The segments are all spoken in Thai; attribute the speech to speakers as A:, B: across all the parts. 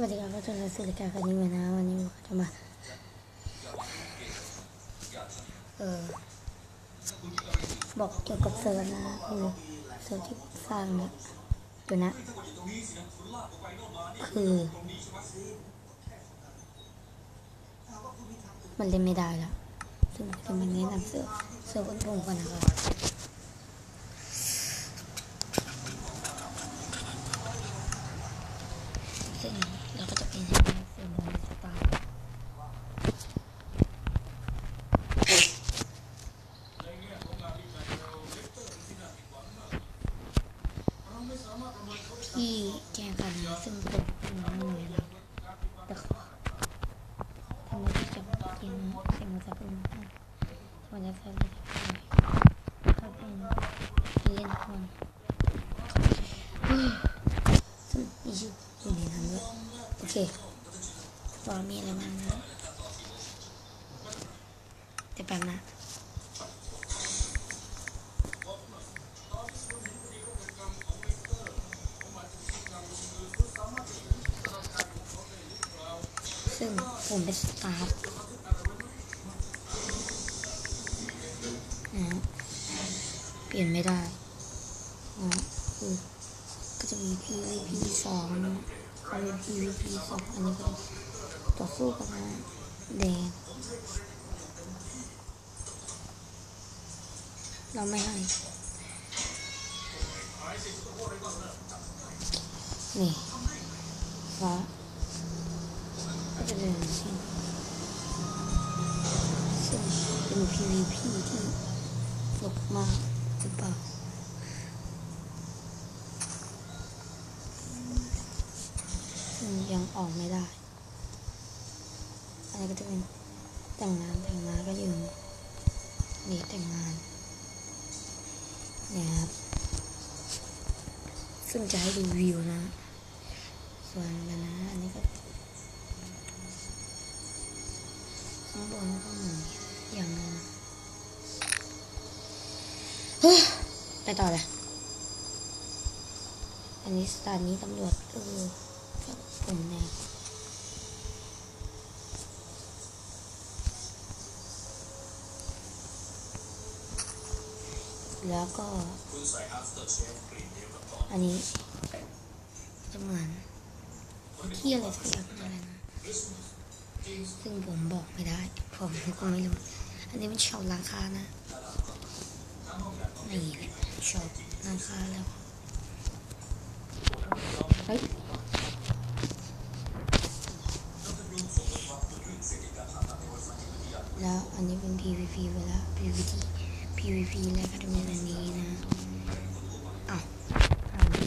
A: วัสดีครับก็จะมานสื่อรายการคันนี้มานะวันนี้เราจะมาเออบอกเกี่ยวกับเซิร์ฟนะคือเซิร์ฟที่สร้างเนี่ยตัวนะคือ มันเล่นไม่ได้แล้วซึ่งจะมาแนะนำเซิร์ฟเซิร์ฟบนพงก่อนนะครับ ซึ่งเราก็จะเป็นให้ได้เซอร์มอนสตาร์ ที่แจ้งกันซึ่งเป็นเป็นน้องหน่วยนะแต่ขอทำไมที่จะเกียนนะเสียงมันจะเป็นวันละสักวันถ้าเป็นเล่นคนซึ่งมีชื่อยู่ในนั้นด้วยโอเคว่ามีอะไรบ้างนะเดี๋ยวแป๊บนะ ซึ่งผมเป็นสตาฟนะฮะเปลี่ยนไม่ได้นะคือก็จะมี PVP สองนะเขาเป็น PVP สองอันนี้ก็ต่อสู้กันนะแดงเราไม่ให้ นี่ฟ้า จะเป็นสิ่งซึ่งเป็น PVP ที่สนุกมากหรือเปล่าซึ่งยังออกไม่ได้อันนี้ก็จะเป็นแต่งงานแต่งงานก็อยู่นี่แต่งงานเนี่ยครับซึ่งจะให้ดูวิวนะ ส่วนกันนะ อันนี้ก็ ข้างบนก็เหมือนอย่างนึงไปต่อเลยอันนี้สถานีตำรวจก็คือผมเนี่ยแล้วก็ อันนี้จะเหมือนที่อะไรสักอย่างอะไรนะ ซึ่งผมบอกไม่ได้ ผมก็ไม่รู้ อันนี้มันชอบราคานะ นี่แหละชอบราคาแล้วเฮ้ยแล้วอันนี้เป็น PVP ไปแล้ว PVP PVP แล้วก็จะมีอันนี้นะอ้าวอันนี้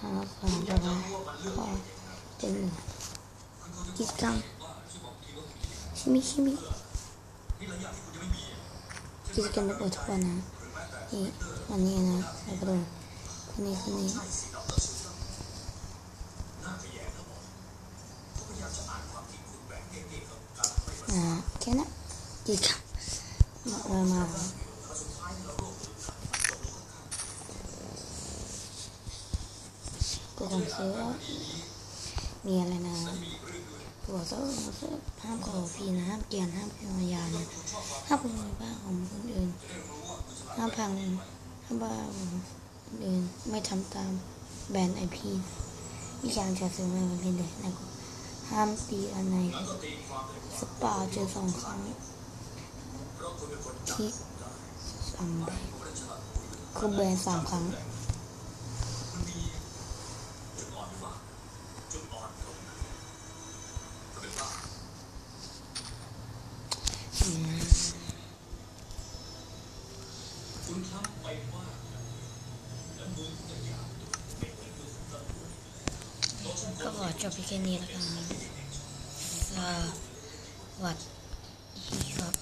A: จะว่าพอเป็นกิจกรรมชิมิชิมิกิจกรรมไม่เปิดทุกวันนะนี่วันนี้นะแล้วก็ดนคนนี้คนนี้อ่าแค่นั้นกิจกรรมมามามา กูต้องซื้อมีอะไรนะตัวเสื้อเสื้อห้ามขอพีนะห้ามเกียนห้ามพยายามนะห้ามขโมยบ้านของคนอื่นห้ามพังห้ามบ้าคนอื่นไม่ทำตามแบรนด์ไอพีวิจารณ์จะซื้อมาเล่นเลยนะห้ามตีอะไรสปาเจอสองครั้งที่สามใบคือแบรนด์สามครั้งอืม ก็ขอจบเพียงแค่นี้แล้วกันสวัสดีครับ